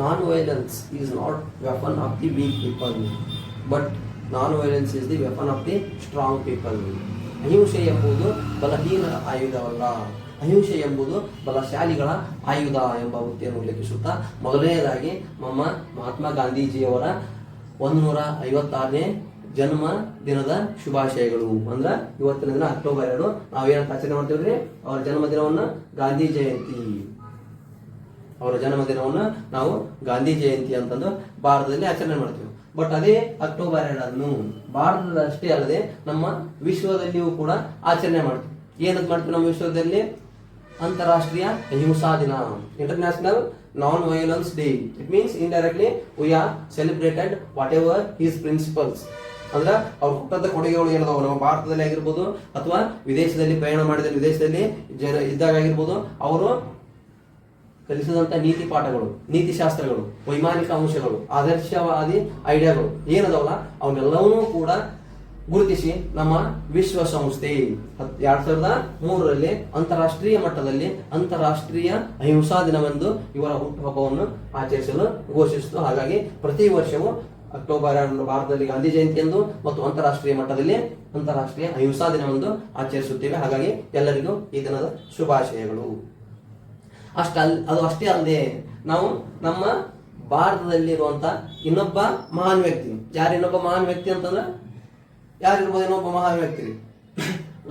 non-violence is not weapon of the weak people, but non-violence is the weapon of the strong people. ಅಹಿಂಸೆ ಎಂಬುದು ಬಲಹೀನ ಆಯುಧವಲ್ಲ. ಅಹಿಂಸೆ ಎಂಬುದು ಬಲಶಾಲಿಗಳ ಆಯುಧ ಎಂಬ ಉಕ್ತಿಯನ್ನು ಉಲ್ಲೇಖಿಸುತ್ತಾ ಮೊದಲನೆಯದಾಗಿ ನಮ್ಮ ಮಹಾತ್ಮ ಗಾಂಧೀಜಿಯವರ ಒಂದುನೂರ ಐವತ್ತಾರನೇ ಜನ್ಮ ದಿನದ ಶುಭಾಶಯಗಳು. ಅಂದ್ರೆ ಇವತ್ತಿನ ದಿನ ಅಕ್ಟೋಬರ್ ಎರಡು ನಾವೇನಂತ ಆಚರಣೆ ಮಾಡ್ತೀವ್ರಿ? ಅವರ ಜನ್ಮ ದಿನವನ್ನ ಗಾಂಧಿ ಜಯಂತಿ ಅವರ ಜನ್ಮದಿನವನ್ನು ನಾವು ಗಾಂಧಿ ಜಯಂತಿ ಅಂತಂದು ಭಾರತದಲ್ಲಿ ಆಚರಣೆ ಮಾಡ್ತೀವಿ. ಬಟ್ ಅದೇ ಅಕ್ಟೋಬರ್ ಎರಡನ್ನು ಭಾರತದಷ್ಟೇ ಅಲ್ಲದೆ ನಮ್ಮ ವಿಶ್ವದಲ್ಲಿಯೂ ಕೂಡ ಆಚರಣೆ ಮಾಡ್ತೀವಿ. ಏನಂತ ಮಾಡ್ತೀವಿ ನಮ್ಮ ವಿಶ್ವದಲ್ಲಿ? ಅಂತಾರಾಷ್ಟ್ರೀಯ ಹಿಂಸಾ ದಿನ international non violence day it means indirectly we are celebrated whatever his principles ಅಂದ್ರೆ ಅವ್ರ ಹುಟ್ಟದ ಕೊಡುಗೆಗಳು ಏನದಾವ? ನಮ್ಮ ಭಾರತದಲ್ಲಿ ಆಗಿರ್ಬೋದು ಅಥವಾ ವಿದೇಶದಲ್ಲಿ ಪ್ರಯಾಣ ಮಾಡಿದ ವಿದೇಶದಲ್ಲಿ ಜನ ಇದ್ದಾಗ ಆಗಿರ್ಬೋದು, ಅವರು ಕಲಿಸಿದಂತ ನೀತಿ ಪಾಠಗಳು, ನೀತಿ ಶಾಸ್ತ್ರಗಳು, ವೈಮಾನಿಕ ಅಂಶಗಳು, ಆದರ್ಶವಾದಿ ಐಡಿಯಾಗಳು. ಏನದವಲ್ಲ ಅವನ್ನೆಲ್ಲವನ್ನೂ ಕೂಡ ಗುರುತಿಸಿ ನಮ್ಮ ವಿಶ್ವಸಂಸ್ಥೆ. ಎರಡ್ ಸಾವಿರದ ಮೂರರಲ್ಲಿ ಅಂತಾರಾಷ್ಟ್ರೀಯ ಮಟ್ಟದಲ್ಲಿ ಅಂತಾರಾಷ್ಟ್ರೀಯ ಅಹಿಂಸಾ ದಿನವೆಂದು ಇವರ ಹುಟ್ಟುಹಬ್ಬವನ್ನು ಆಚರಿಸಲು ಘೋಷಿಸಿತು. ಹಾಗಾಗಿ ಪ್ರತಿ ವರ್ಷವೂ ಅಕ್ಟೋಬರ್ ಭಾರತದಲ್ಲಿ ಗಾಂಧಿ ಜಯಂತಿ ಎಂದು ಮತ್ತು ಅಂತಾರಾಷ್ಟ್ರೀಯ ಮಟ್ಟದಲ್ಲಿ ಅಂತಾರಾಷ್ಟ್ರೀಯ ಅಹಿಂಸಾ ದಿನವೆಂದು ಆಚರಿಸುತ್ತೇವೆ. ಹಾಗಾಗಿ ಎಲ್ಲರಿಗೂ ಈ ದಿನದ ಶುಭಾಶಯಗಳು. ಅಷ್ಟ ಅದು ಅಷ್ಟೇ ಅಲ್ಲದೆ ನಾವು ನಮ್ಮ ಭಾರತದಲ್ಲಿರುವಂತ ಇನ್ನೊಬ್ಬ ಮಹಾನ್ ವ್ಯಕ್ತಿ. ಯಾರು ಇನ್ನೊಬ್ಬ ಮಹಾನ್ ವ್ಯಕ್ತಿ ಅಂತಂದ್ರೆ? ಯಾರಿರ್ಬೋದು ಇನ್ನೊಬ್ಬ ಮಹಾನ್ ವ್ಯಕ್ತಿ?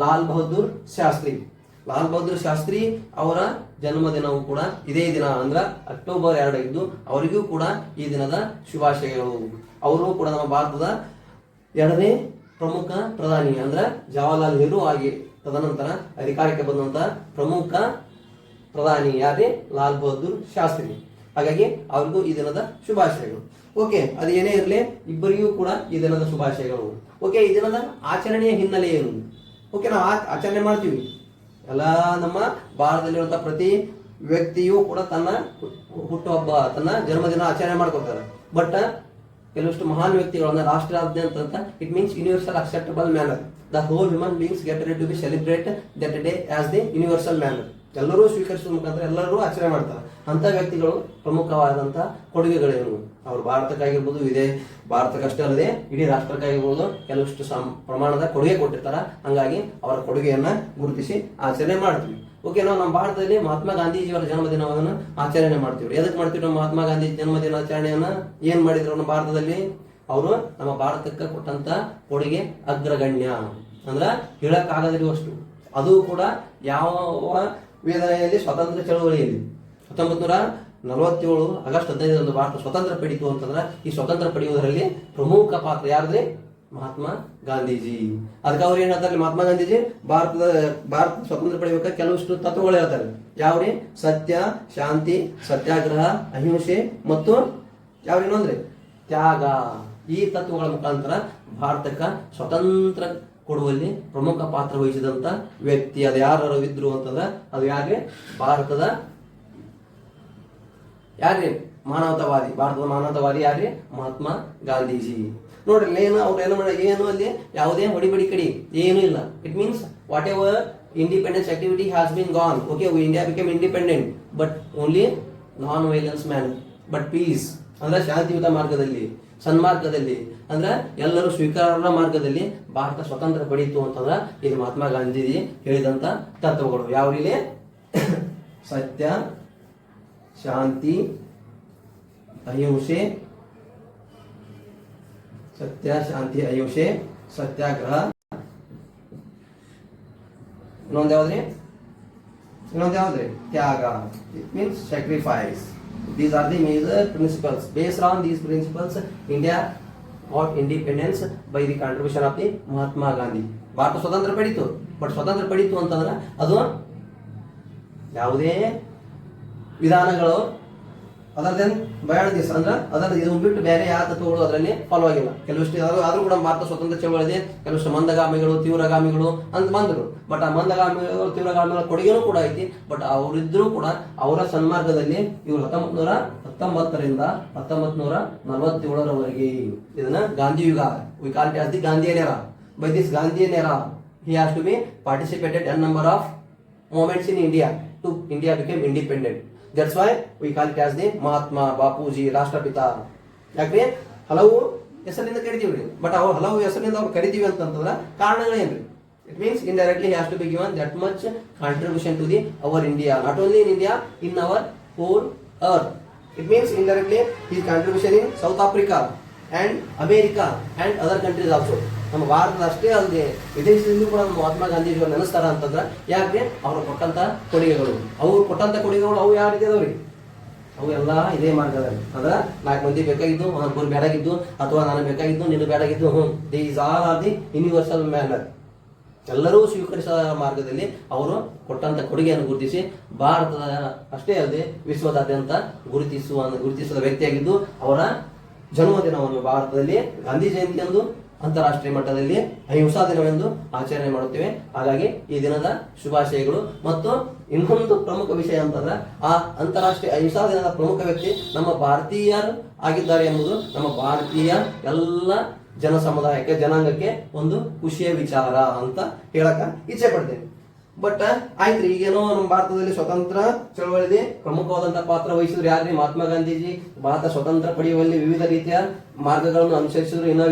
ಲಾಲ್ ಬಹದ್ದೂರ್ ಶಾಸ್ತ್ರಿ. ಲಾಲ್ ಬಹದ್ದೂರ್ ಶಾಸ್ತ್ರಿ ಅವರ ಜನ್ಮದಿನವೂ ಕೂಡ ಇದೇ ದಿನ, ಅಂದ್ರೆ ಅಕ್ಟೋಬರ್ ಎರಡು ಇದ್ದು ಅವರಿಗೂ ಕೂಡ ಈ ದಿನದ ಶುಭಾಶಯಗಳು. ಅವರು ಕೂಡ ನಮ್ಮ ಭಾರತದ ಎರಡನೇ ಪ್ರಮುಖ ಪ್ರಧಾನಿ, ಅಂದ್ರೆ ಜವಾಹರ್ಲಾಲ್ ನೆಹರು ಆಗಿ ತದನಂತರ ಅಧಿಕಾರಕ್ಕೆ ಬಂದಂತ ಪ್ರಮುಖ ಪ್ರಧಾನಿ ಯಾರೇ, ಲಾಲ್ ಬಹದ್ದೂರ್ ಶಾಸ್ತ್ರಿ. ಹಾಗಾಗಿ ಅವ್ರಿಗೂ ಈ ದಿನದ ಶುಭಾಶಯಗಳು. ಓಕೆ, ಅದು ಏನೇ ಇರಲಿ, ಇಬ್ಬರಿಗೂ ಕೂಡ ಈ ದಿನದ ಶುಭಾಶಯಗಳು. ಓಕೆ, ಈ ದಿನದ ಆಚರಣೆಯ ಹಿನ್ನೆಲೆ ಏನು? ಓಕೆ, ನಾವು ಆಚರಣೆ ಮಾಡ್ತೀವಿ. ಎಲ್ಲ ನಮ್ಮ ಭಾರತದಲ್ಲಿರುವಂತಹ ಪ್ರತಿ ವ್ಯಕ್ತಿಯೂ ಕೂಡ ತನ್ನ ಹುಟ್ಟುಹಬ್ಬ, ತನ್ನ ಜನ್ಮದಿನ ಆಚರಣೆ ಮಾಡ್ಕೊತಾರೆ ಬಟ್, ಕೆಲವಷ್ಟು ಮಹಾನ್ ವ್ಯಕ್ತಿಗಳನ್ನ ರಾಷ್ಟ್ರಾದ್ಯಂತ ಅಂತ it means universal acceptable manner the whole human beings get to be celebrate that day as the universal manner ಎಲ್ಲರೂ ಸ್ವೀಕರಿಸುವ ಮುಖಾಂತರ ಎಲ್ಲರೂ ಆಚರಣೆ ಮಾಡ್ತಾರೆ. ಅಂತ ವ್ಯಕ್ತಿಗಳು ಪ್ರಮುಖವಾದಂತ ಕೊಡುಗೆಗಳೇನು? ಅವರು ಭಾರತಕ್ಕಾಗಿರ್ಬೋದು, ಇದೇ ಭಾರತಕ್ಕಷ್ಟೇ ಅಲ್ಲದೆ ಇಡೀ ರಾಷ್ಟ್ರಕ್ಕಾಗಿರ್ಬೋದು ಕೆಲವಷ್ಟು ಸಂ- ಪ್ರಮಾಣದ ಕೊಡುಗೆ ಕೊಟ್ಟಿರ್ತಾರೆ. ಹಂಗಾಗಿ ಅವರ ಕೊಡುಗೆಯನ್ನ ಗುರುತಿಸಿ ಆಚರಣೆ ಮಾಡ್ತೀವಿ. ಓಕೆ ನಾವು ನಮ್ಮ ಭಾರತದಲ್ಲಿ ಮಹಾತ್ಮ ಗಾಂಧೀಜಿಯವರ ಜನ್ಮದಿನವನ್ನು ಆಚರಣೆ ಮಾಡ್ತೀವಿ. ಎದಕ್ಕೆ ಮಾಡ್ತೀವಿ ಮಹಾತ್ಮ ಗಾಂಧಿ ಜನ್ಮದಿನ ಆಚರಣೆಯನ್ನ? ಏನ್ ಮಾಡಿದ್ರು ನಮ್ಮ ಭಾರತದಲ್ಲಿ? ಅವರು ನಮ್ಮ ಭಾರತಕ್ಕೆ ಕೊಟ್ಟಂತ ಕೊಡುಗೆ ಅಗ್ರಗಣ್ಯ. ಅಂದ್ರ ಹೇಳಕ್ಕಾಗದಿರುವಷ್ಟು. ಅದು ಕೂಡ ಯಾವ ವೇದನೆಯಲ್ಲಿ ಸ್ವಾತಂತ್ರ್ಯ ಚಳವಳಿಯಲ್ಲಿ ಹತ್ತೊಂಬತ್ತು ನೂರ ನಲವತ್ತೇಳು ಆಗಸ್ಟ್ ಹದಿನೈದರಂದು ಭಾರತ ಸ್ವತಂತ್ರ ಪಡೀತು ಅಂತಂದ್ರೆ ಈ ಸ್ವತಂತ್ರ ಪಡೆಯುವುದರಲ್ಲಿ ಪ್ರಮುಖ ಪಾತ್ರ ಯಾರ್ದ್ರೆ ಮಹಾತ್ಮ ಗಾಂಧೀಜಿ. ಅದಕ್ಕೆ ಅವ್ರು ಹೇಳ್ತಾರೆ ಮಹಾತ್ಮ ಗಾಂಧೀಜಿ? ಭಾರತದ, ಭಾರತ ಸ್ವತಂತ್ರ ಪಡೆಯಬೇಕಾದ ಕೆಲವಷ್ಟು ತತ್ವಗಳು ಹೇಳ್ತಾರೆ. ಯಾವ್ರಿ? ಸತ್ಯ, ಶಾಂತಿ, ಸತ್ಯಾಗ್ರಹ, ಅಹಿಂಸೆ ಮತ್ತು ಯಾವ್ರೇನು ಅಂದ್ರೆ ತ್ಯಾಗ. ಈ ತತ್ವಗಳ ಮುಖಾಂತರ ಭಾರತಕ್ಕೆ ಸ್ವತಂತ್ರ ಕೊಡುವಲ್ಲಿ ಪ್ರಮುಖ ಪಾತ್ರ ವಹಿಸಿದಂತ ವ್ಯಕ್ತಿ. ಅದು ಯಾರು ಇದ್ರು ಅಂತಂದ್ರೆ ಅದು ಯಾರೇ ಭಾರತದ ಯಾರ್ರಿ? ಮಾನವತಾವಾದಿ. ಭಾರತದ ಮಾನವತಾವಾದಿ ಯಾರೇ ಮಹಾತ್ಮ ಗಾಂಧೀಜಿ. ನೋಡ್ರಿ ಏನು ಅವ್ರು ಏನು ಮಾಡ ಏನು ಅಲ್ಲಿ ಯಾವುದೇ ಹೊಡಿಬಡಿ ಕಡಿ, ಏನೂ ಇಲ್ಲ. It means whatever independence activity has been gone okay India become independent but only non violence man but peace ಅಂದ್ರೆ ಶಾಂತಿಯುತ ಮಾರ್ಗದಲ್ಲಿ. ಸನ್ಮಾರ್ಗದಲ್ಲಿ. ಅಂದ್ರೆ ಎಲ್ಲರೂ ಸ್ವೀಕಾರ ಮಾರ್ಗದಲ್ಲಿ ಭಾರತ ಸ್ವತಂತ್ರ ಪಡೀತು ಅಂತಂದ್ರೆ ಇದು ಮಹಾತ್ಮ ಗಾಂಧೀಜಿ ಹೇಳಿದಂತ ತತ್ವಗಳು. ಯಾವ ರೀತಿ ಸತ್ಯ, ಶಾಂತಿ, ಅಹಿಂಸೆ, ಸತ್ಯ, ಶಾಂತಿ, ಅಹಿಂಸೆ, ಸತ್ಯಾಗ್ರಹ. ಇನ್ನೊಂದು ಯಾವ್ದ್ರಿ? ತ್ಯಾಗ. It means sacrifice these are the major principles. Based on these principles, India got independence by the contribution of the Mahatma Gandhi. ಭಾರತ ಸ್ವತಂತ್ರ ಪಡೀತು ಬಟ್ ಸ್ವತಂತ್ರ ಪಡೀತು ಅಂತಂದ್ರೆ ಅದು ಯಾವುದೇ ವಿಧಾನಗಳು ಅದರ್ ಬಯಾಳ ದಿವಸ ಅಂದ್ರೆ ಅದರ ಇದು ಬಿಟ್ಟು ಬೇರೆ ಯಾವ ತತ್ವಗಳು ಅದರಲ್ಲಿ ಫಾಲೋ ಆಗಿಲ್ಲ. ಕೆಲವಷ್ಟು ಆದ್ರೂ ಕೂಡ ಭಾರತ ಸ್ವತಂತ್ರ ಚಳವಳಿದೆ ಕೆಲವಷ್ಟು ಮಂದಗಾಮಿಗಳು, ತೀವ್ರಗಾಮಿಗಳು ಅಂತ ಬಂದರು. ಬಟ್ ಆ ಮಂದಗಾಮಿಗಳು, ತೀವ್ರಗಾಮಿಗಳ ಕೊಡುಗೆನೂ ಕೂಡ ಐತಿ. ಬಟ್ ಅವರಿದ್ರೂ ಕೂಡ ಅವರ ಸನ್ಮಾರ್ಗದಲ್ಲಿ ಇವರು ಹತ್ತೊಂಬತ್ ನೂರ ಹತ್ತೊಂಬತ್ತರಿಂದ ಹತ್ತೊಂಬತ್ ನೂರ ನಲವತ್ತೇಳರವರೆಗೆ ಇದನ್ನ ಗಾಂಧಿ ಯುಗ. ವಿ ಕಾಲ್ ಆಸ್ ದಿ ಗಾಂಧಿಯ ನೇರ ಬೈ ದಿಸ್ ಗಾಂಧಿಯ ನೇರ he has to be participated N number of movements in India to India became independent. That's why we call it as the Mahatma Bapuji ರಾಷ್ಟ್ರಪಿತ ಯಾಕ್ರಿ ಹಲವು ಹೆಸರಿನಿಂದ ಕರಿತೀವಿ ಬಟ್ ಅವ್ರು ಹಲವು ಹೆಸರಿನಿಂದ ಅವ್ರು ಕರಿತೀವಿ ಅಂತಂತಂದ್ರೆ ಕಾರಣಗಳೇನ್ರಿ it means indirectly has to be given that much contribution to the our India not only in India in our whole earth it means indirectly his contribution in South Africa and America and other countries also ನಮ್ಮ ಭಾರತದ ಅಷ್ಟೇ ಅಲ್ಲದೆ ವಿದೇಶದಿಂದ ಕೂಡ ನಮ್ಮ ಮಹಾತ್ಮ ಗಾಂಧೀಜಿಯವರು ನೆನೆಸ್ತಾರ ಅಂತಂದ್ರೆ ಯಾಕೆ? ಅವರು ಕೊಟ್ಟಂತ ಕೊಡುಗೆಗಳು. ಅವ್ರು ಕೊಟ್ಟಂತ ಕೊಡುಗೆಗಳು ಅವು ಯಾವ ರೀತಿ ಅವು ಎಲ್ಲ ಇದೇ ಮಾರ್ಗದಲ್ಲಿ. ಅಂದ್ರೆ ನಾಲ್ಕು ಮಂದಿ ಬೇಕಾಗಿದ್ದು ಒಂದೊಬ್ಬರು ಬೇಡಾಗಿದ್ದು ಅಥವಾ ನಾನು ಬೇಕಾಗಿದ್ದು ನಿನ್ನ ಬೇಡಾಗಿದ್ದು ಹ್ಞೂ these all are the universal manner ಎಲ್ಲರೂ ಸ್ವೀಕರಿಸುವ ಮಾರ್ಗದಲ್ಲಿ ಅವರು ಕೊಟ್ಟಂತ ಕೊಡುಗೆಯನ್ನು ಗುರುತಿಸಿ ಭಾರತದ ಅಷ್ಟೇ ಅಲ್ಲದೆ ವಿಶ್ವದಾದ್ಯಂತ ಗುರುತಿಸುವ, ಗುರುತಿಸಿದ ವ್ಯಕ್ತಿಯಾಗಿದ್ದು ಅವರ ಜನ್ಮದಿನವನ್ನು ಭಾರತದಲ್ಲಿ ಗಾಂಧಿ ಜಯಂತಿಯಂದು, ಅಂತಾರಾಷ್ಟ್ರೀಯ ಮಟ್ಟದಲ್ಲಿ ಅಹಿಂಸಾ ದಿನವೆಂದು ಆಚರಣೆ ಮಾಡುತ್ತೇವೆ. ಹಾಗಾಗಿ ಈ ದಿನದ ಶುಭಾಶಯಗಳು. ಮತ್ತು ಇನ್ನೊಂದು ಪ್ರಮುಖ ವಿಷಯ ಅಂತಂದ್ರೆ, ಆ ಅಂತಾರಾಷ್ಟ್ರೀಯ ಅಹಿಂಸಾ ದಿನದ ಪ್ರಮುಖ ವ್ಯಕ್ತಿ ನಮ್ಮ ಭಾರತೀಯರು ಆಗಿದ್ದಾರೆ ಎಂಬುದು ನಮ್ಮ ಭಾರತೀಯ ಎಲ್ಲ ಜನ ಸಮುದಾಯಕ್ಕೆ ಜನಾಂಗಕ್ಕೆ ಒಂದು ಖುಷಿಯ ವಿಚಾರ ಅಂತ ಹೇಳಕ ಇಚ್ಛೆ ಪಡ್ತೇನೆ. ಬಟ್ ಆಯ್ತ್ರಿ, ಈಗೇನೋ ನಮ್ಮ ಭಾರತದಲ್ಲಿ ಸ್ವತಂತ್ರ ಚಳವಳಿ ಪ್ರಮುಖವಾದಂತಹ ಪಾತ್ರ ವಹಿಸಿದ್ರು ಯಾರ್ರಿ? ಮಹಾತ್ಮ ಗಾಂಧೀಜಿ. ಭಾರತ ಸ್ವತಂತ್ರ ಪಡೆಯುವಲ್ಲಿ ವಿವಿಧ ರೀತಿಯ ಮಾರ್ಗಗಳನ್ನು ಅನುಸರಿಸಿದ್ರು ಇನ್ನೂ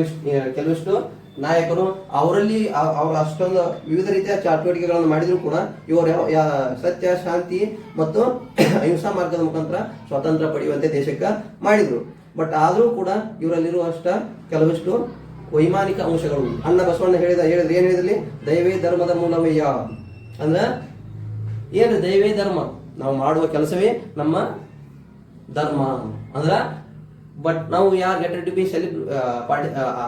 ಕೆಲವಿಷ್ಟು ನಾಯಕರು. ಅವರಲ್ಲಿ ಅವರ ಅಷ್ಟೊಂದು ವಿವಿಧ ರೀತಿಯ ಚಟುವಟಿಕೆಗಳನ್ನು ಮಾಡಿದ್ರು ಕೂಡ ಇವರು ಯಾವ- ಸತ್ಯ, ಶಾಂತಿ ಮತ್ತು ಅಹಿಂಸಾ ಮಾರ್ಗದ ಮುಖಾಂತರ ಸ್ವಾತಂತ್ರ್ಯ ಪಡೆಯುವಂತೆ ದೇಶಕ್ಕೆ ಮಾಡಿದ್ರು. ಬಟ್ ಆದರೂ ಕೂಡ ಇವರಲ್ಲಿರುವಷ್ಟ ಕೆಲವಷ್ಟು ವೈಮಾನಿಕ ಅಂಶಗಳು. ಅಣ್ಣ ಬಸವಣ್ಣ ಹೇಳಿದ, ಹೇಳಿದ್ರೆ, ಏನು ಹೇಳಿದ್ರಲ್ಲಿ ದೈವೇ ಧರ್ಮದ ಮೂಲವಯ್ಯ ಅಂದ್ರ ಏನು ದೈವೇ ಧರ್ಮ? ನಾವು ಮಾಡುವ ಕೆಲಸವೇ ನಮ್ಮ ಧರ್ಮ. ಅಂದ್ರ ಬಟ್ ನಾವು ಯಾರ್ get to be celeb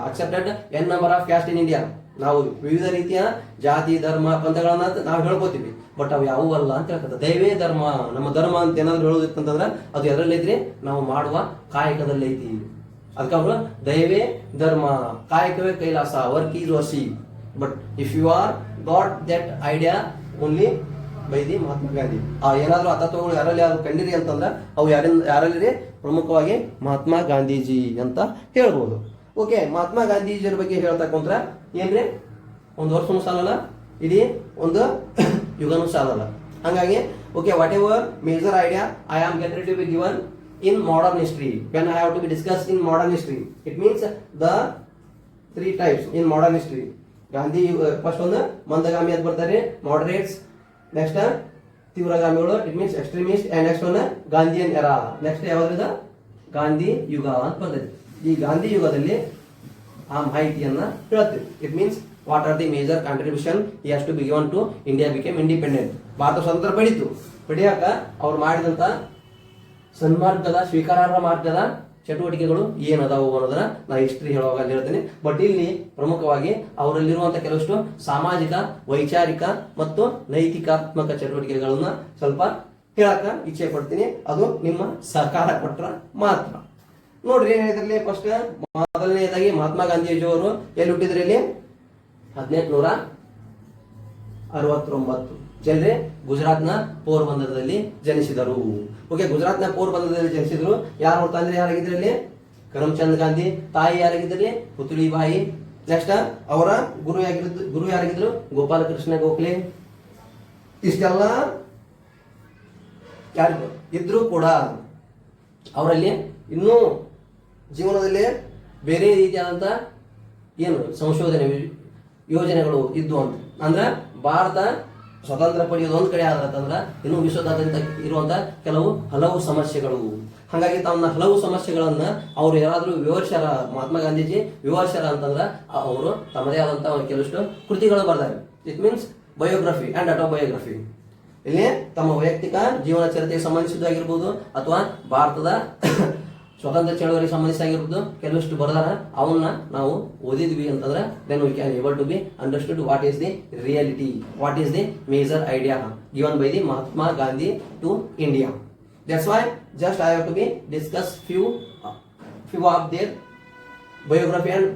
accepted N number of caste in India ನಾವು ವಿವಿಧ ರೀತಿಯ ಜಾತಿ, ಧರ್ಮ ಪಂಥಗಳನ್ನ ನಾವು ಹೇಳ್ಕೊತೀವಿ. ಬಟ್ ಅವು ಯಾವುವು ಅಲ್ಲ ಅಂತ ಹೇಳ್ತದೆ ದೈವೇ ಧರ್ಮ. ನಮ್ಮ ಧರ್ಮ ಅಂತ ಏನಾದ್ರು ಹೇಳೋದಿತ್ತಂತಂದ್ರೆ ಅದು ಎದರಲ್ಲಿದ್ರೆ ನಾವು ಮಾಡುವ ಕಾಯಕದಲ್ಲಿ ಐತಿ ಅದಕ್ಕೆ ಅವರು ದೈವೇ ಧರ್ಮ. ಕಾಯಕವೇ ಕೈಲಾಸ. ವರ್ಕ್ ಈಸ್ ವಸಿ but if you are got that idea only by the Mahatma Gandhi. ಆ, ಏನಾದ್ರೂ ಅತತ್ವಗಳು ಯಾರಲ್ಲಿ ಯಾರು ಕಂಡಿರಿ ಅಂತಂದ್ರೆ ಅವು ಯಾರಿಂದ ಯಾರಲ್ಲಿ ಪ್ರಮುಖವಾಗಿ ಮಹಾತ್ಮ ಗಾಂಧೀಜಿ ಅಂತ ಹೇಳ್ಬೋದು. ಓಕೆ, ಮಹಾತ್ಮ ಗಾಂಧೀಜಿಯರ ಬಗ್ಗೆ ಹೇಳ್ತಾ ಕುಂತ್ರ ಏನ್ರಿ? ಒಂದು ವರ್ಷನೂ ಸಾಲಲ್ಲ ಇಡೀ ಒಂದು ಯುಗನೂ ಸಾಲಲ್ಲ ಹಂಗಾಗಿ, okay whatever major idea I am get to be given in modern history when I have to be discuss in modern history it means the three types in modern history Gandhi first ಒಂದು ಮಂದಗಾಮಿ ಅಂತ ಬರ್ತಾರೆ moderates next ತೀವ್ರಗಾಮಿಗಳು it means extremist and next one Gandhian era next ಯಾವ್ದ್ರದ Gandhi ಯುಗ ಅಂತ ಬರ್ತೈತಿ ಈ ಗಾಂಧಿ ಯುಗದಲ್ಲಿ ಆ ಮಾಹಿತಿಯನ್ನ ಹೇಳ್ತೀವಿ. It means what are the major contribution has to be given to India became independent Bharat ಸ್ವತಂತ್ರ ಪಡೀತು. ಪಡಿಯಾಕ ಅವ್ರು ಮಾಡಿದಂತ ಸನ್ಮಾರ್ಗದ, ಸ್ವೀಕಾರಾರ್ಹ ಮಾರ್ಗದ ಚಟುವಟಿಕೆಗಳು ಏನದಾವು ಅನ್ನೋದನ್ನ ನಾ ಹಿಸ್ಟ್ರಿ ಹೇಳುವಾಗ ಅಲ್ಲಿ ಹೇಳ್ತೇನೆ. ಬಟ್ ಇಲ್ಲಿ ಪ್ರಮುಖವಾಗಿ ಅವರಲ್ಲಿರುವಂತ ಕೆಲವಷ್ಟು ಸಾಮಾಜಿಕ, ವೈಚಾರಿಕ ಮತ್ತು ನೈತಿಕಾತ್ಮಕ ಚಟುವಟಿಕೆಗಳನ್ನ ಸ್ವಲ್ಪ ಹೇಳಕ ಇಚ್ಛೆ ಪಡ್ತೀನಿ. ಅದು ನಿಮ್ಮ ಸರ್ಕಾರ ಕೊಟ್ರ ಮಾತ್ರ. ನೋಡ್ರಿ ಏನ್ ಹೇಳಿದ್ರಲ್ಲಿ ಫಸ್ಟ್ ಮೊದಲನೇದಾಗಿ ಮಹಾತ್ಮ ಗಾಂಧೀಜಿಯವರು ಎಲ್ಲಿ ಹುಟ್ಟಿದ್ರಲ್ಲಿ ಹದಿನೆಂಟು ನೂರ ಅರವತ್ತೊಂಬತ್ತು. ಜನರೇ ಗುಜರಾತ್ನ ಪೋರ್ಬಂದರದಲ್ಲಿ ಜನಿಸಿದರು. ಓಕೆ, ಗುಜರಾತ್ನ ಪೋರ್ಬಂದರದಲ್ಲಿ ಜನಿಸಿದ್ರು ಯಾರು ತಂದೆ ಯಾರಾಗಿದ್ರು ಇಲ್ಲಿ ಕರಮ್ಚಂದ್ ಗಾಂಧಿ. ತಾಯಿ ಯಾರಾಗಿದ್ರಲ್ಲಿ ಪುತ್ಳಿಬಾಯಿ ನೆಕ್ಸ್ಟ್, ಅವರ ಗುರು ಯಾರಿದ್ರು ಗುರು ಯಾರಾಗಿದ್ರು? ಗೋಪಾಲಕೃಷ್ಣ ಗೋಖಲೆ. ಇಷ್ಟೆಲ್ಲ ಯಾರು ಇದ್ರೂ ಕೂಡ ಅವರಲ್ಲಿ ಇನ್ನೂ ಜೀವನದಲ್ಲಿ ಬೇರೆ ರೀತಿಯಾದಂಥ ಏನು ಸಂಶೋಧನೆ ಯೋಜನೆಗಳು ಇದ್ದು ಅಂತ. ಅಂದ್ರೆ ಭಾರತ ಸ್ವತಂತ್ರ ಪಡೆಯೋದು ಒಂದ್ ಕಡೆ ಆದ್ರೆ ಇನ್ನು ವಿಶ್ವದಾದ್ಯಂತ ಇರುವಂತ ಕೆಲವು ಹಲವು ಸಮಸ್ಯೆಗಳು. ಹಾಗಾಗಿ ತಮ್ಮ ಹಲವು ಸಮಸ್ಯೆಗಳನ್ನ ಅವ್ರು ಯಾರಾದ್ರೂ ವಿವರ್ಶರ ಮಹಾತ್ಮ ಗಾಂಧೀಜಿ ವಿವರ್ಶರ ಅಂತಂದ್ರ ಅವರು ತಮ್ಮದೇ ಆದಂತ ಕೆಲವಷ್ಟು ಕೃತಿಗಳು ಬರ್ತಾರೆ it means biography and autobiography ಇಲ್ಲಿ ತಮ್ಮ ವೈಯಕ್ತಿಕ ಜೀವನ ಚರಿತ್ರೆಗೆ ಸಂಬಂಧಿಸಿದ್ದಾಗಿರ್ಬೋದು ಅಥವಾ ಭಾರತದ ಸ್ವತಂತ್ರ ಚಳವಳಿಗೆ ಸಂಬಂಧಿಸಿದಾಗಿರ್ಬೋದು ಕೆಲವಷ್ಟು ಬರ್ದಾರ. ಅವನ್ನ ನಾವು ಓದಿದ್ವಿ ಅಂತಂದ್ರೆ then we can able to be understood what is the reality what is the major idea given by the Mahatma Gandhi to India that's why just I have to be discuss few few of their biography and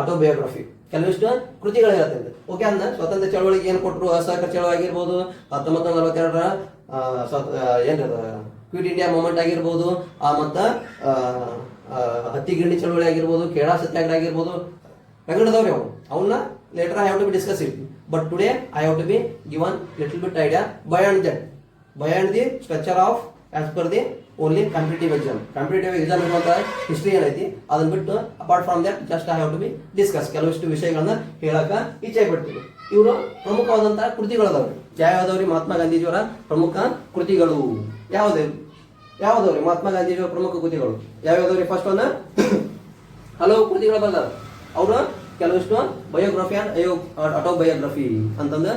autobiography ಕೆಲವಿಷ್ಟು ಕೃತಿಗಳು ಹೇಳ್ತೇನೆ okay ಅಂದ್ರೆ ಸ್ವತಂತ್ರ ಚಳವಳಿಗೆ ಏನು ಕೊಟ್ಟರು ಅಸಹಕಾರ ಚಳವಳಿ ಆಗಿರ್ಬೋದು ಹತ್ತೊಂಬತ್ತು ನಲವತ್ತೆರಡರ ಏನ್ರದ ಕ್ವಿಟ್ ಇಂಡಿಯಾ ಮೂಮೆಂಟ್ ಆಗಿರ್ಬೋದು, ಆ ಮತ್ತ ಗಿರಣಿ ಚಳವಳಿ ಆಗಿರ್ಬೋದು ಕೇಳಾ ಸತ್ಯಾಗ್ರಹ ಆಗಿರ್ಬೋದು, ರಗಡದವ್ರಿ ಅವು ಅವನ್ನ later I have to be discuss it but today I have to be given little bit idea beyond that beyond the structure of as per the only competitive exam competitive exam ಇರುವಂತಹ history ಏನೈತಿ? ಅದನ್ನ ಬಿಟ್ಟು apart from that just I have to be discuss ಕೆಲವಿಷ್ಟು ವಿಷಯಗಳನ್ನ ಹೇಳಕ ಇಚ್ಛೆ ಪಡ್ತೀವಿ ಇವರು ಪ್ರಮುಖವಾದಂತಹ ಕೃತಿಗಳದಾವ್ರಿ. ಯಾವ್ಯಾವ್ದವ್ರಿ ಮಹಾತ್ಮ ಗಾಂಧೀಜಿಯವರ ಪ್ರಮುಖ ಕೃತಿಗಳು ಯಾವುದೇ ಯಾವ್ದವ್ರಿ? ಮಹಾತ್ಮ ಗಾಂಧೀಜಿಯವರ ಪ್ರಮುಖ ಕೃತಿಗಳು. ಯಾವ್ಯಾವ್ದವ್ರಿ ಫಸ್ಟ್ ಒನ್ ಹಲವು ಕೃತಿಗಳು ಬಂದಾವ. ಅವರು ಕೆಲವಿಷ್ಟು ಬಯೋಗ್ರಫಿ ಅಂಡ್ ಆಟೋಬಯೋಗ್ರಫಿ ಅಂತಂದು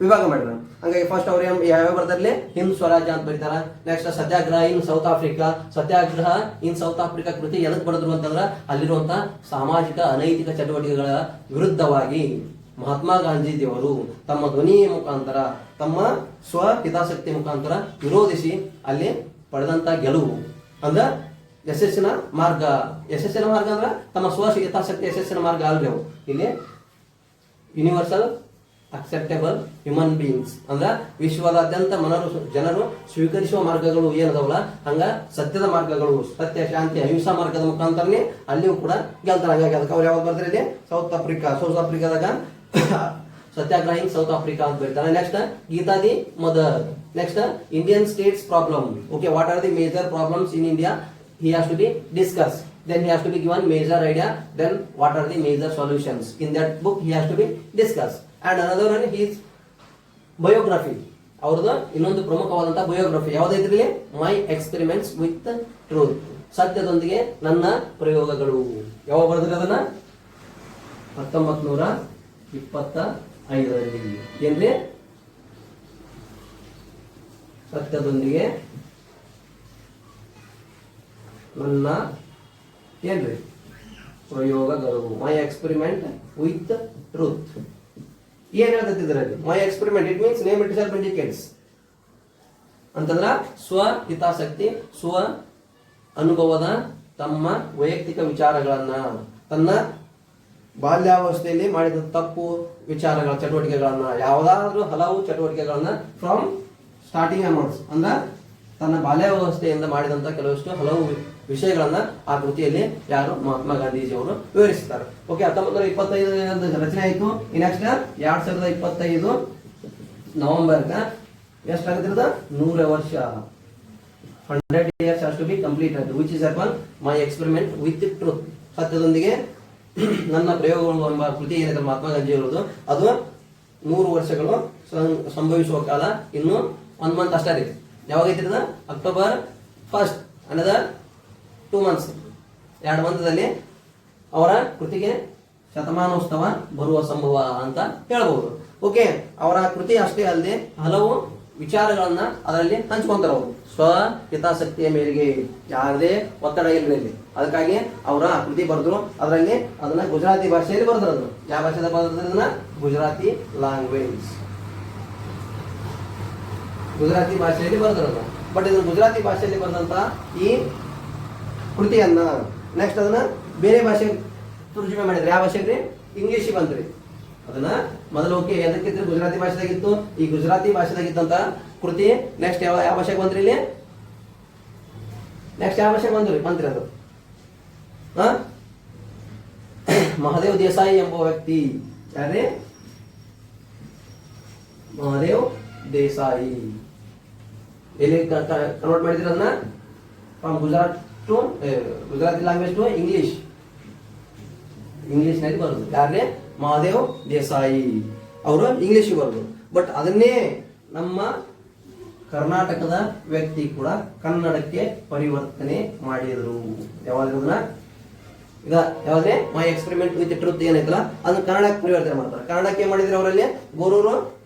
ವಿಭಾಗ ಮಾಡಿದ್ರು. ಹಂಗಾಗಿ ಫಸ್ಟ್ ಅವ್ರು ಯಾವ್ಯಾವ ಬರ್ತಾರಲ್ಲಿ ಹಿಂದ್ ಸ್ವರಾಜ್ಯ ಅಂತ ಬರೀತಾರ. Next Satyagraha in South Africa Satyagraha in South Africa ಕೃತಿ ಎದಕ್ ಬರೆದ್ರು ಅಂತಂದ್ರ ಅಲ್ಲಿರುವಂತ ಸಾಮಾಜಿಕ ಅನೈತಿಕ ಚಟುವಟಿಕೆಗಳ ವಿರುದ್ಧವಾಗಿ ಮಹಾತ್ಮ ಗಾಂಧೀಜಿಯವರು ತಮ್ಮ ಧ್ವನಿಯ ಮುಖಾಂತರ ತಮ್ಮ ಸ್ವ ಹಿತಾಸಕ್ತಿ ಮುಖಾಂತರ ವಿರೋಧಿಸಿ ಅಲ್ಲಿ ಪಡೆದಂತ ಗೆಲುವು. ಅಂದ್ರೆ ಯಶಸ್ಸಿನ ಮಾರ್ಗ ಯಶಸ್ಸಿನ ಮಾರ್ಗ ಅಂದ್ರೆ ತಮ್ಮ ಸ್ವ ಯಥಾಶಕ್ತಿ ಯಶಸ್ಸಿನ ಮಾರ್ಗ ಅಲ್ರಿ ಇಲ್ಲಿ ಯೂನಿವರ್ಸಲ್ ಅಕ್ಸೆಪ್ಟೇಬಲ್ ಹ್ಯೂಮನ್ ಬೀಯಿಂಗ್ಸ್ ಅಂದ್ರ ವಿಶ್ವದಾದ್ಯಂತ ಮನರು ಜನರು ಸ್ವೀಕರಿಸುವ ಮಾರ್ಗಗಳು ಏನದವಲ್ಲ? ಹಂಗ ಸತ್ಯದ ಮಾರ್ಗಗಳು, ಸತ್ಯ, ಶಾಂತಿ, ಅಹಿಂಸಾ ಮಾರ್ಗದ ಮುಖಾಂತರನೇ ಅಲ್ಲಿಯೂ ಕೂಡ ಗೆಲ್ತಾರೆ ಹಂಗಾಗಿ ಅದಕ್ಕೆ ಅವ್ರು ಯಾವಾಗ ಬರ್ತಾರೆ ಇಲ್ಲಿ? ಸೌತ್ ಆಫ್ರಿಕಾ ಸೌತ್ ಆಫ್ರಿಕಾದಾಗ ಸತ್ಯಾಗ್ರಹಿ ಸೌತ್ ಆಫ್ರಿಕಾ ಅಂತ ಹೇಳ್ತಾರೆ next Gita the mother. Next Indian states problem okay what are the major problems in India he has to be discuss then he has to be given major idea then what are the major solutions in that book he has to be discuss and another an his biography ಅವ್ರದ್ದು ಇನ್ನೊಂದು ಪ್ರಮುಖವಾದಂತಹ biography ಯಾವ್ದಾಯ್ತಿರ್ಲಿ my experiments with truth ಸತ್ಯದೊಂದಿಗೆ ನನ್ನ ಪ್ರಯೋಗಗಳು. ಯಾವಾಗ ಬರ್ದಿರ ಅದನ್ನ? ಹತ್ತೊಂಬತ್ ನೂರ ಇಪ್ಪತ್ತ ಐದರಲ್ಲಿ ಎಲ್ಲಿ? ಸತ್ಯದೊಂದಿಗೆ ನನ್ನ ಏನ್ರಿ ಪ್ರಯೋಗಗಳು ಮೈ ಎಕ್ಸ್ಪೆರಿಮೆಂಟ್ ವಿತ್ ಟ್ರೂತ್ ಏನ್ ಹೇಳ್ತೈತಿ ಇದರಲ್ಲಿ? My experiment it means name itself indicates ಅಂತಂದ್ರ ಸ್ವ ಹಿತಾಸಕ್ತಿ, ಸ್ವ ಅನುಭವದ ತಮ್ಮ ವೈಯಕ್ತಿಕ ವಿಚಾರಗಳನ್ನ, ತನ್ನ ಬಾಲ್ಯಾವಸ್ಥೆಯಲ್ಲಿ ಮಾಡಿದ ತಪ್ಪು ವಿಚಾರಗಳ ಚಟುವಟಿಕೆಗಳನ್ನ, ಯಾವುದಾದ್ರೂ ಹಲವು ಚಟುವಟಿಕೆಗಳನ್ನ ಫ್ರಮ್ ಸ್ಟಾರ್ಟಿಂಗ್ ಅಮೌಂಟ್ಸ್ ಅಂದ್ರ ತನ್ನ ಬಾಲ್ಯಾವಸ್ಥೆಯಿಂದ ಮಾಡಿದಂತ ಕೆಲವಷ್ಟು ಹಲವು ವಿಷಯಗಳನ್ನ ಆ ಕೃತಿಯಲ್ಲಿ ಯಾರು ಮಹಾತ್ಮ ಗಾಂಧೀಜಿ ಅವರು ವಿವರಿಸ್ತಾರೆ. ಓಕೆ ಹತ್ತೊಂಬತ್ತು ನೂರ ಇಪ್ಪತ್ತೈದು ರಚನೆ ಆಯ್ತು. ನೆಕ್ಸ್ಟ್ ಎರಡ್ ಸಾವಿರದ ಇಪ್ಪತ್ತೈದು ನವೆಂಬರ್ಗ ಎಷ್ಟಾಗತ್ತಿರದ? ನೂರ ವರ್ಷ. ಹಂಡ್ರೆಡ್ ಇಯರ್ಸ್ ಟು ಬಿ ಆಯ್ತು which is upon my experiment with truth ಸತ್ಯದೊಂದಿಗೆ ನನ್ನ ಪ್ರಯೋಗಗಳು ಎಂಬ ಕೃತಿ ಏನಿದೆ ಮಹಾತ್ಮ ಗಾಂಧಿ ಅವರದು ಅದು ನೂರು ವರ್ಷಗಳು ಸಂಭವಿಸುವ ಕಾಲ, ಇನ್ನು ಒಂದ್ ಮಂತ್ ಅಷ್ಟೇ ರೀ. ಯಾವಾಗ ಐತಿ ಅದು ಅಕ್ಟೋಬರ್ ಫಸ್ಟ್ ಅನ್ನದ ಟೂ ಮಂತ್ಸ್ ಎರಡು ಮಂತದಲ್ಲಿ ಅವರ ಕೃತಿಗೆ ಶತಮಾನೋತ್ಸವ ಬರುವ ಸಂಭವ ಅಂತ ಹೇಳಬಹುದು ಓಕೆ ಅವರ ಕೃತಿ ಅಷ್ಟೇ ಅಲ್ಲದೆ ಹಲವು ವಿಚಾರಗಳನ್ನ ಅದರಲ್ಲಿ ಹಂಚ್ಕೊಂತಾರ ಅವರು. ಸ್ವ ಹಿತಾಸಕ್ತಿಯ ಮೇರೆಗೆ ಯಾರದೇ ಒತ್ತಡ ಇಲ್ರಿ ಅಲ್ಲಿ. ಅದಕ್ಕಾಗಿ ಅವರ ಕೃತಿ ಬರೆದ್ರು. ಅದರಲ್ಲಿ ಅದನ್ನ ಗುಜರಾತಿ ಭಾಷೆಯಲ್ಲಿ ಬರೆದ್ರು ಯಾವ ಭಾಷೆದ ಬರೆದ್ರು ಅದನ್ನ? ಗುಜರಾತಿ ಲ್ಯಾಂಗ್ವೇಜ್ ಗುಜರಾತಿ ಭಾಷೆಯಲ್ಲಿ ಬರೆದಿರೋದು. ಬಟ್ ಇದನ್ನು ಗುಜರಾತಿ ಭಾಷೆಯಲ್ಲಿ ಬರೆದಂತ ಈ ಕೃತಿಯನ್ನ ನೆಕ್ಸ್ಟ್ ಅದನ್ನ ಬೇರೆ ಭಾಷೆ ತರ್ಜುಮೆ ಮಾಡಿದ್ರೆ, ಯಾವ ಭಾಷೆಗೆ ಇಂಗ್ಲಿಷ್ ಬಂದ್ರಿ. ಅದನ್ನ ಮೊದಲು ಓಕೆ ಎದಕ್ಕಿದ್ರೆ ಗುಜರಾತಿ ಭಾಷೆದಾಗಿತ್ತು. ಈ ಗುಜರಾತಿ ಭಾಷೆದಾಗಿತ್ತಂತ ಕೃತಿ ನೆಕ್ಸ್ಟ್ ಯಾವ ಯಾವ ಭಾಷೆಗೆ ಬಂದ್ರಿ ಇಲ್ಲಿ? ನೆಕ್ಸ್ಟ್ ಯಾವ ಭಾಷೆಗೆ ಬಂದ್ರಿ? ಬಂದ್ರಿ ಅದು? ಮಹಾದೇವ್ ದೇಸಾಯಿ ಎಂಬ ವ್ಯಕ್ತಿ ಯಾರೇ ಮಹಾದೇವ್ ದೇಸಾಯಿ. ಎಲ್ಲಿ ಕನ್ವರ್ಟ್ ಮಾಡಿದ್ರೆ ಅದನ್ನ from Gujarat to Gujarati language to English ಇಂಗ್ಲಿಷ್ನಲ್ಲಿ ಬರೋದು. ಯಾರೇ ಮಹಾದೇವ್ ದೇಸಾಯಿ. ಅವರು ಇಂಗ್ಲಿಷ್ ಬರೋದು. ಬಟ್ ಅದನ್ನೇ ನಮ್ಮ ಕರ್ನಾಟಕದ ವ್ಯಕ್ತಿ ಕೂಡ ಕನ್ನಡಕ್ಕೆ ಪರಿವರ್ತನೆ ಮಾಡಿದ್ರು. ಯಾವಾಗ ಈಗ ಯಾವ್ದೇ ಮೈ ಎಕ್ಸ್ಪೆರಿಮೆಂಟ್ ವಿತ್ ಟ್ರೂತ್ ಏನೈತಲ್ಲ ಅದನ್ನ ಕನ್ನಡಕ್ಕೆ ಪರಿವರ್ತನೆ ಮಾಡ್ತಾರೆ. ಕನ್ನಡಕ್ಕೆ ಮಾಡಿದ್ರೆ ಅವರಲ್ಲಿ? ಗೋರೂರು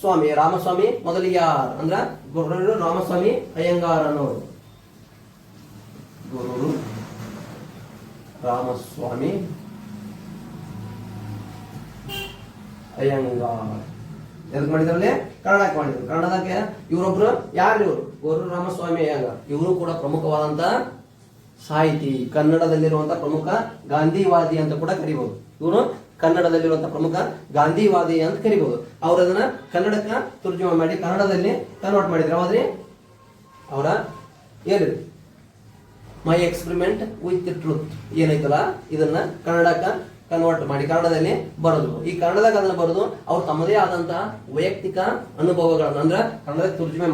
ಸ್ವಾಮಿ ರಾಮಸ್ವಾಮಿ ಮೊದಲಿಯಾರ್ ಅಂದ್ರ ಗುರು ರಾಮಸ್ವಾಮಿ, ಅಯ್ಯಂಗಾರ್ ಅನ್ನೋರು. ಗುರು ರಾಮಸ್ವಾಮಿ, ಅಯ್ಯಂಗಾರ್. ಎದಕ್ ಮಾಡಿದ್ರಲ್ಲಿ ಕನ್ನಡಕ್ಕೆ ಮಾಡಿದ್ರು. ಕನ್ನಡಕ್ಕೆ ಇವರೊಬ್ರು ಯಾರು ಇವರು? ಗುರು ರಾಮಸ್ವಾಮಿ, ಅಯ್ಯಂಗಾರ್. ಇವರು ಕೂಡ ಪ್ರಮುಖವಾದಂತ ಸಾಹಿತಿ, ಕನ್ನಡದಲ್ಲಿರುವಂತ ಪ್ರಮುಖ ಗಾಂಧಿವಾದಿ ಅಂತ ಕೂಡ ಕರಿಬಹುದು ಇವರು ಕನ್ನಡದಲ್ಲಿರುವಂತ ಪ್ರಮುಖ ಗಾಂಧಿವಾದಿ ಅಂತ ಕರಿಬಹುದು ಅವರು ಅದನ್ನ ಕನ್ನಡಕ್ಕ ತುರ್ಜುಮೆ ಮಾಡಿ ಕನ್ನಡದಲ್ಲಿ ಕನ್ವರ್ಟ್ ಮಾಡಿದ್ರು. ಹೌದ್ರಿ ಅವರ ಏನಿದೆ ಮೈ ಎಕ್ಸ್ಪೆರಿಮೆಂಟ್ ವಿತ್ ಟ್ರೂತ್ ಏನೈತಲ್ಲ ಇದನ್ನ ಕನ್ನಡಕ್ಕ ಕನ್ವರ್ಟ್ ಮಾಡಿ ಕನ್ನಡದಲ್ಲಿ ಬರೋದು. ಈ ಕನ್ನಡದಾಗ ಅದನ್ನ ಬರೋದು ಅವ್ರು ತಮ್ಮದೇ ಆದಂತಹ ವೈಯಕ್ತಿಕ ಅನುಭವಗಳನ್ನ, ಅಂದ್ರೆ ಕನ್ನಡದ ತರ್ಜುಮೆ